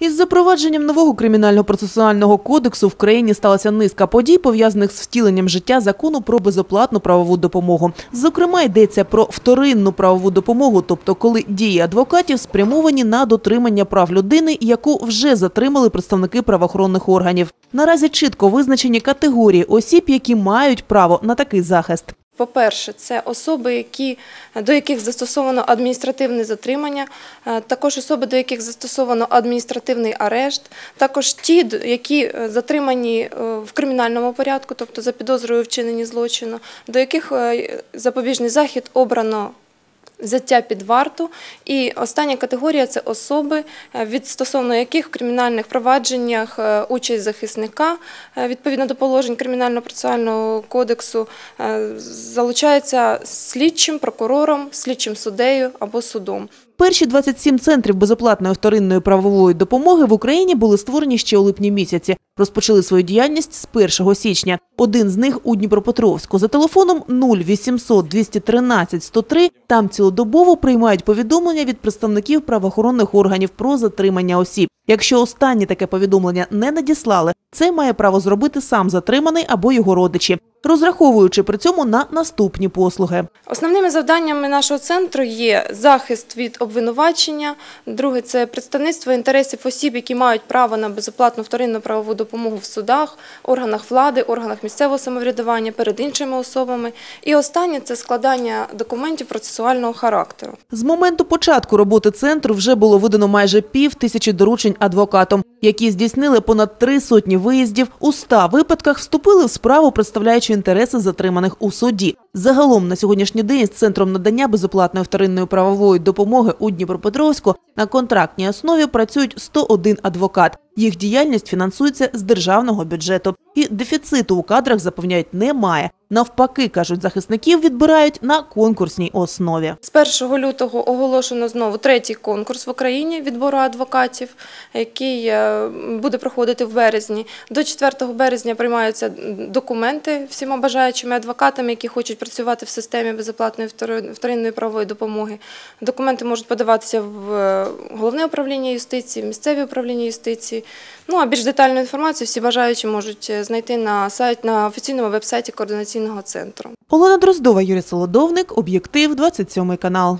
Із запровадженням нового кримінально-процесуального кодексу в країні сталася низка подій, пов'язаних з втіленням життя закону про безоплатну правову допомогу. Зокрема, йдеться про вторинну правову допомогу, тобто коли дії адвокатів спрямовані на дотримання прав людини, яку вже затримали представники правоохоронних органів. Наразі чітко визначені категорії осіб, які мають право на такий захист. По-перше, це особи, які, до яких застосовано адміністративне затримання, е, також особи, до яких застосовано адміністративний арешт, також ті, які е, затримані е, в кримінальному порядку, тобто за підозрою вчинені злочину, до яких запобіжний захід обрано взяття під варту. І остання категорія це особи, е, від стосовно яких в кримінальних провадженнях е, участь захисника е, відповідно до положень кримінально-процесуального кодексу залучається слідчим прокурором, слідчим суддею або судом. Перші 27 центрів безоплатної вторинної правової допомоги в Україні були створені ще у липні місяці. Розпочали свою діяльність з 1 січня. Один з них у Дніпропетровську. За телефоном 0800 213 103 там цілодобово приймають повідомлення від представників правоохоронних органів про затримання осіб. Якщо останні таке повідомлення не надіслали, це має право зробити сам затриманий або його родичі, розраховуючи при цьому на наступні послуги. Основними завданнями нашого центру є захист від обвинувачення. Друге це представництво інтересів осіб, які мають право на безоплатну вторинну правову допомогу в судах, органах влади, органах місцевого самоврядування перед іншими особами. І останнє це складання документів процесуального характеру. З моменту початку роботи центру вже було видано майже пів тисячі доручень адвокатам, які здійснили понад три сотні виїздів. У ста випадках вступили в справу, представляючи інтереси затриманих у суді. Загалом на сьогоднішній день з центром надання безоплатної вторинної правової допомоги у Дніпропетровську на контрактній основі працюють 101 адвокат. Їх діяльність фінансується з державного бюджету. І дефіциту у кадрах запевняють немає. Навпаки, кажуть, захисників відбирають на конкурсній основі. З 1 лютого оголошено знову третій конкурс в Україні відбору адвокатів, який е, буде проходити в березні. До 4 березня приймаються документи всіма бажаючими адвокатами, які хочуть працювати в системі безоплатної вторинної правової допомоги. Документи можуть подаватися в е, головне управління юстиції, в місцеві управління юстиції. Ну а більш детальну інформацію всі бажаючі можуть е, знайти на сайт на офіційному вебсайті координаційного центру. Олена Дроздова, Юрій Солодовник, об'єктив, 27 канал.